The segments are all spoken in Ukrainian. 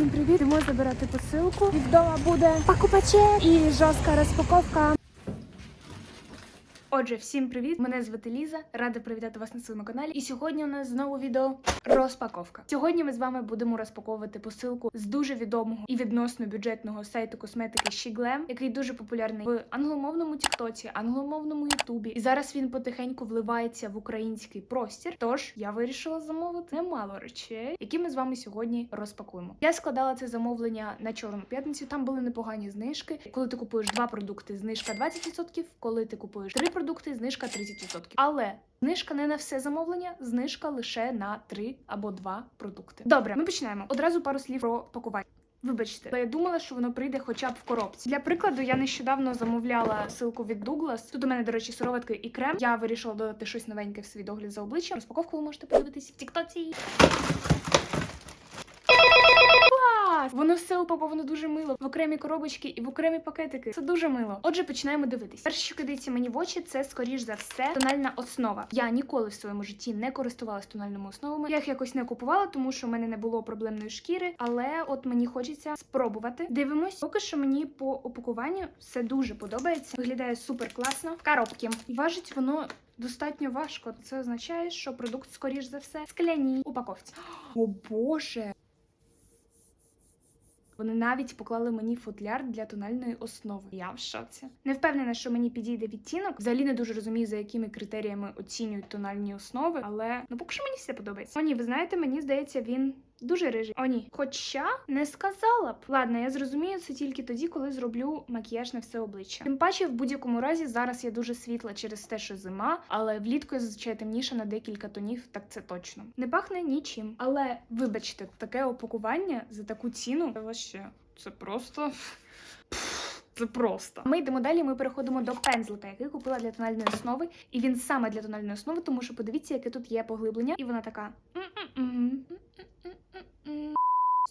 Всім привіт! Йдемо забирати посилку. Відома буде покупаче і жорстка розпаковка. Отже, всім привіт! Мене звати Ліза. Рада привітати вас на своєму каналі. І сьогодні у нас знову відео розпаковка. Сьогодні ми з вами будемо розпаковувати посилку з дуже відомого і відносно бюджетного сайту косметики SheGlam, який дуже популярний в англомовному Тіктоці, англомовному Ютубі. І зараз він потихеньку вливається в український простір. Тож я вирішила замовити немало речей, які ми з вами сьогодні розпакуємо. Я складала це замовлення на чорну п'ятницю. Там були непогані знижки. Коли ти купуєш два продукти, знижка 20%, Коли ти купуєш три продукти, знижка 30%. Але знижка не на все замовлення, знижка лише на три або два продукти. Добре, ми починаємо. Одразу пару слів про пакування. Вибачте, але я думала, що воно прийде хоча б в коробці. Для прикладу, я нещодавно замовляла силку від Douglas. Тут у мене, до речі, сироватки і крем. Я вирішила додати щось новеньке в свій догляд за обличчям. Розпаковку ви можете подивитись в Тіктоці. Клас! Воно все упаковано дуже мило в окремі коробочки і в окремі пакетики. Це дуже мило. Отже, починаємо дивитись. Перше, що кидається мені в очі, це скоріш за все тональна основа. Я ніколи в своєму житті не користувалась тональними основами. Я їх якось не купувала, тому що в мене не було проблемної шкіри. Але от мені хочеться спробувати. Дивимось. Поки що мені по опакуванню все дуже подобається. Виглядає супер класно. В коробці. Важить воно. Достатньо важко. Це означає, що продукт, скоріш за все, скляній упаковці. О Боже! Вони навіть поклали мені футляр для тональної основи. Я в шоці. Не впевнена, що мені підійде відтінок. Взагалі не дуже розумію, за якими критеріями оцінюють тональні основи, але ну поки що мені все подобається. О, ви знаєте, мені здається, він. Дуже рижий. О, ні. Хоча не сказала б. Ладно, я зрозумію це тільки тоді, коли зроблю макіяж на все обличчя. Тим паче, в будь-якому разі, зараз я дуже світла через те, що зима, але влітку я зазвичай темніша на декілька тонів, так це точно. Не пахне нічим. Але вибачте, таке опакування за таку ціну це вообще це просто. Це просто. Ми йдемо далі. Ми переходимо до пензлика, який купила для тональної основи. І він саме для тональної основи, тому що подивіться, яке тут є поглиблення, і вона така.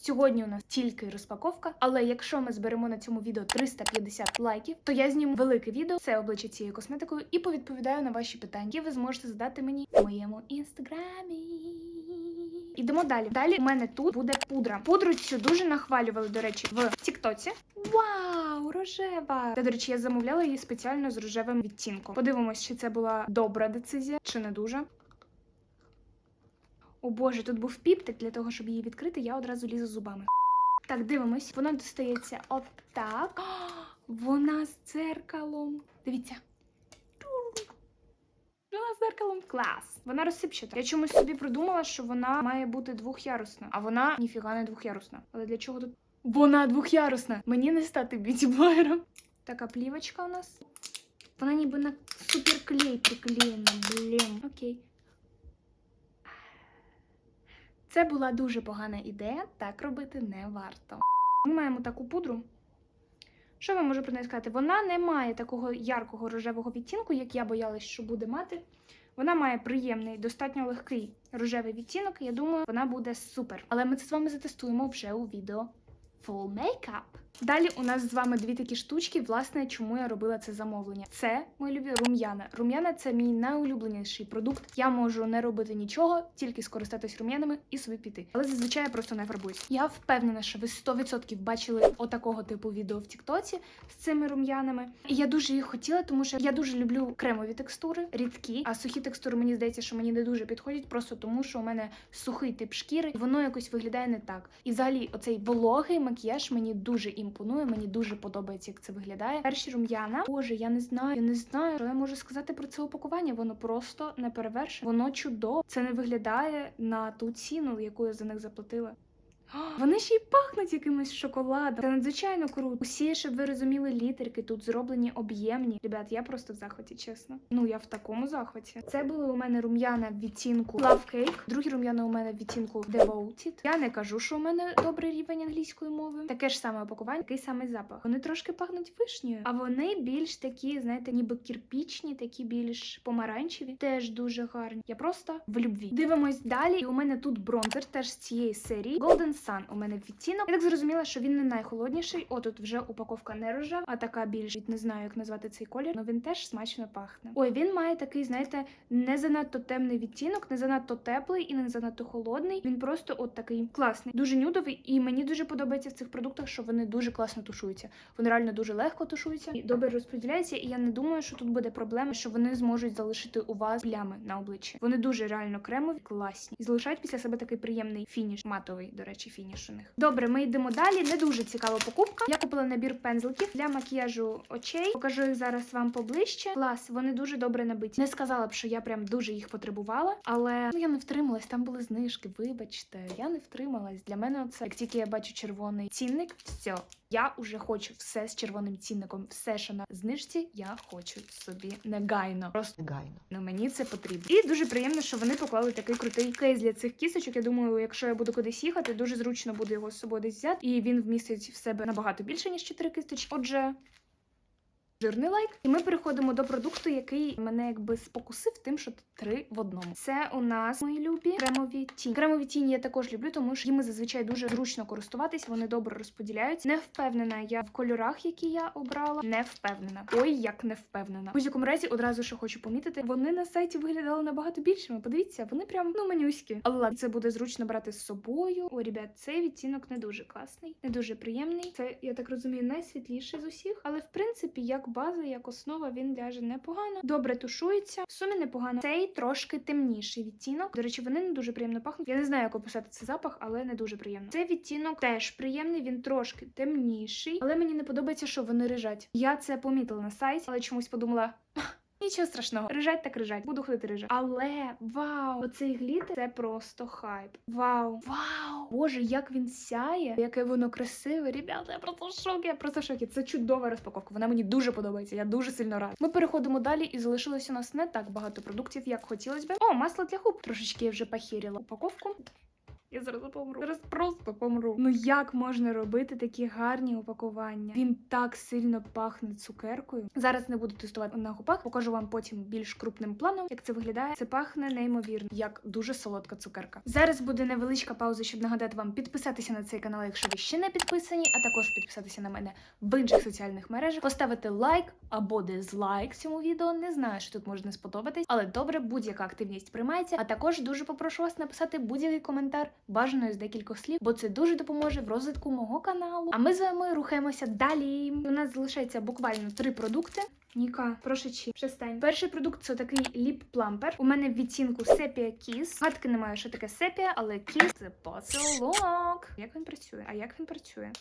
Сьогодні у нас тільки розпаковка, але якщо ми зберемо на цьому відео 350 лайків, то я зніму велике відео, це обличчя цією косметикою, і повідповідаю на ваші питання, які ви зможете задати мені в моєму інстаграмі. Ідемо далі. Далі у мене тут буде пудра. Пудру цю дуже нахвалювали, до речі, в Тіктоці. Вау, рожева! Та, до речі, я замовляла її спеціально з рожевим відтінком. Подивимось, чи це була добра децизія, чи не дуже. О боже, тут був піптик для того, щоб її відкрити, я одразу лізу зубами. Так, дивимось. Воно достається отак. Вона з дзеркалом. Дивіться. Вона з дзеркалом клас. Вона розсипчата. Я чомусь собі придумала, що вона має бути двохярусна, а вона ніфіга не двохярусна. Але для чого тут? Вона двохярусна. Мені не стати б'юті-блогером. Така плівочка у нас. Вона ніби на суперклей приклеєна, блін. Окей. Це була дуже погана ідея, так робити не варто. Ми маємо таку пудру. Що ви можу про неї сказати? Вона не має такого яркого рожевого відтінку, як я боялась, що буде мати. Вона має приємний, достатньо легкий рожевий відтінок. Я думаю, вона буде супер. Але ми це з вами затестуємо вже у відео Full Makeup. Далі у нас з вами дві такі штучки, власне, чому я робила це замовлення. Це мої любі рум'яна. Рум'яна це мій найулюбленіший продукт. Я можу не робити нічого, тільки скористатись рум'янами і собі піти. Але зазвичай я просто не фарбуюсь. Я впевнена, що ви 100% бачили отакого типу відео в Тіктоці з цими рум'янами. І я дуже їх хотіла, тому що я дуже люблю кремові текстури, рідкі, а сухі текстури мені здається, що мені не дуже підходять, просто тому що у мене сухий тип шкіри, воно якось виглядає не так. І взагалі, оцей вологий макіяж мені дуже імпонує. Мені дуже подобається, як це виглядає. Перші рум'яна. Боже, я не знаю. Я не знаю, що я можу сказати про це упакування. Воно просто не перевершене. Воно чудово. Це не виглядає на ту ціну, яку я за них заплатила. Вони ще й пахнуть якимось шоколадом. Це надзвичайно круто. Усі, щоб ви розуміли, літерки тут зроблені об'ємні. Ребят, я просто в захваті, чесно. Ну я в такому захваті. Це були у мене рум'яна в відтінку Love Cake. Другі рум'яна у мене в відтінку Devoted. Я не кажу, що у мене добрий рівень англійської мови. Таке ж саме опакування, такий самий запах. Вони трошки пахнуть вишнею, а вони більш такі, знаєте, ніби кірпічні, такі більш помаранчеві. Теж дуже гарні. Я просто в любві. Дивимось далі. І у мене тут бронзер теж з цієї серії. Golden Sun у мене відтінок. Я так зрозуміла, що він не найхолодніший. О, тут вже упаковка не рожева, а така більш не знаю, як назвати цей колір. але він теж смачно пахне. Ой, він має такий, знаєте, не занадто темний відтінок, не занадто теплий і не занадто холодний. Він просто от такий класний, дуже нюдовий, і мені дуже подобається в цих продуктах, що вони дуже класно тушуються. Вони реально дуже легко тушуються і добре розподіляються. І я не думаю, що тут буде проблема, що вони зможуть залишити у вас плями на обличчі. Вони дуже реально кремові, класні і залишають після себе такий приємний фініш, матовий, до речі, фініш у них. Добре, ми йдемо далі. Не дуже цікава покупка. Я купила набір пензликів для макіяжу очей. Покажу їх зараз вам поближче. Клас, вони дуже добре набиті. Не сказала б, що я прям дуже їх потребувала, але ну я не втрималась. Там були знижки. Вибачте, я не втрималась. Для мене це як тільки я бачу червоний цінник, все. Я уже хочу все з червоним цінником, все, що на знижці, я хочу собі негайно. Просто Негайно. Ну, мені це потрібно. І дуже приємно, що вони поклали такий крутий кейс для цих кісочок. Я думаю, якщо я буду кудись їхати, дуже зручно буде його з собою десь взяти. І він вмістить в себе набагато більше, ніж 4 кисточки. Отже. Жирний лайк, і ми переходимо до продукту, який мене якби спокусив тим, що три в одному. Це у нас мої любі кремові тіні. Кремові тіні я також люблю, тому що їми зазвичай дуже зручно користуватись. Вони добре розподіляються. Не впевнена я в кольорах, які я обрала. Не впевнена. Ой, як не впевнена. У будь-якому разі одразу що хочу помітити. Вони на сайті виглядали набагато більшими. Подивіться, вони прям ну манюські. Але це буде зручно брати з собою. О, ребят, цей відтінок не дуже класний, не дуже приємний. Це я так розумію, найсвітліший з усіх. Але в принципі, як база, як основа, він ляже непогано. Добре тушується. В сумі непогано. Цей трошки темніший відтінок. До речі, вони не дуже приємно пахнуть. Я не знаю, як описати цей запах, але не дуже приємно. Цей відтінок теж приємний, він трошки темніший, але мені не подобається, що вони рижать. Я це помітила на сайті, але чомусь подумала. Нічого страшного, рижать так рижать. Буду ходити рижать. Але вау, оцей глітер це просто хайп. Вау, вау! Боже, як він сяє, яке воно красиве. Ребята, я просто в шокі, я просто в шокі. Це чудова розпаковка. Вона мені дуже подобається. Я дуже сильно рада. Ми переходимо далі, і залишилось у нас не так багато продуктів, як хотілося би. О, масло для губ. Трошечки я вже похерила упаковку. Я зараз помру. Зараз просто помру. Ну як можна робити такі гарні упакування? Він так сильно пахне цукеркою. Зараз не буду тестувати на губах, покажу вам потім більш крупним планом, як це виглядає. Це пахне неймовірно, як дуже солодка цукерка. Зараз буде невеличка пауза, щоб нагадати вам підписатися на цей канал, якщо ви ще не підписані, а також підписатися на мене в інших соціальних мережах, поставити лайк або дизлайк цьому відео. Не знаю, що тут може не сподобатись, але добре, будь-яка активність приймається. А також дуже попрошу вас написати будь-який коментар, бажано з декількох слів, бо це дуже допоможе в розвитку мого каналу. А ми з вами рухаємося далі. У нас залишається буквально три продукти. Ніка, чи przestań. Перший продукт це такий ліп плампер. У мене в відцінку сепія кіс. Гадки немає, що таке сепія, але кіс – це поцілок. Як він працює? А як він працює?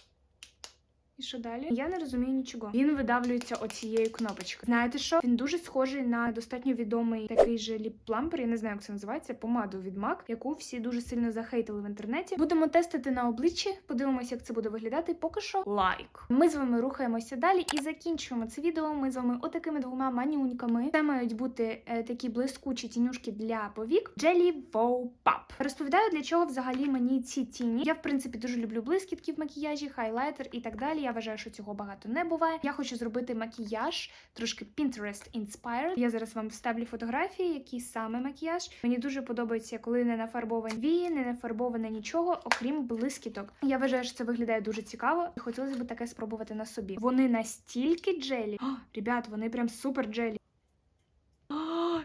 І що далі? Я не розумію нічого. Він видавлюється оцією кнопочкою. Знаєте що? Він дуже схожий на достатньо відомий такий же ліп-плампер, я не знаю, як це називається, помаду від MAC, яку всі дуже сильно захейтили в інтернеті. Будемо тестити на обличчі, подивимося, як це буде виглядати. Поки що лайк. Ми з вами рухаємося далі і закінчуємо це відео. Ми з вами отакими двома манюньками. Це мають бути е, такі блискучі тінюшки для повік. Jelly Wow Pop. Розповідаю, для чого взагалі мені ці тіні. Я, в принципі, дуже люблю блискітки в макіяжі, хайлайтер і так далі. Я вважаю, що цього багато не буває. Я хочу зробити макіяж трошки Pinterest inspired. Я зараз вам вставлю фотографії, який саме макіяж. Мені дуже подобається, коли не нафарбовані вії, не нафарбоване нічого, окрім блискіток. Я вважаю, що це виглядає дуже цікаво, і хотілося б таке спробувати на собі. Вони настільки джелі. О, ребят, вони прям супер джелі.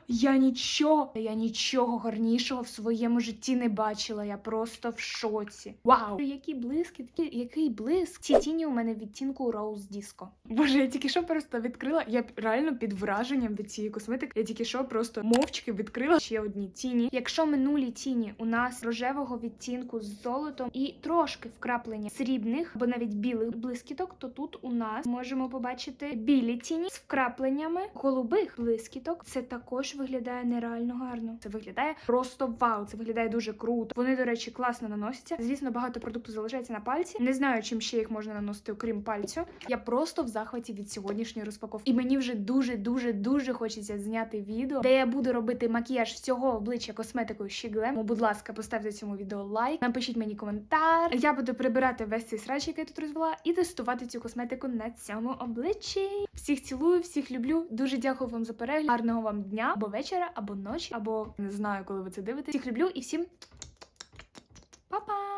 Я нічого, я нічого гарнішого в своєму житті не бачила. Я просто в шоці. Вау! Які блиски, такі, який блиск. Ці тіні у мене відтінку Disco. Боже, я тільки що просто відкрила. Я реально під враженням від цієї косметики. Я тільки що просто мовчки відкрила ще одні тіні. Якщо минулі тіні у нас рожевого відтінку з золотом і трошки вкраплення срібних або навіть білих блискіток, то тут у нас можемо побачити білі тіні з вкрапленнями голубих блискіток. Це також виглядає нереально гарно. Це виглядає просто вау. Це виглядає дуже круто. Вони, до речі, класно наносяться. Звісно, багато продукту залишається на пальці. Не знаю, чим ще їх можна наносити, окрім пальцю. Я просто в захваті від сьогоднішньої розпаковки. І мені вже дуже, дуже, дуже хочеться зняти відео, де я буду робити макіяж всього обличчя косметикою. Тому, будь ласка, поставте цьому відео лайк, напишіть мені коментар. Я буду прибирати весь цей срач, який я тут розвела, і тестувати цю косметику на цьому обличчі. Всіх цілую, всіх люблю. Дуже дякую вам за перегляд. Гарного вам дня або вечора, або ночі, або не знаю, коли ви це дивитесь. Всіх люблю і всім па-па!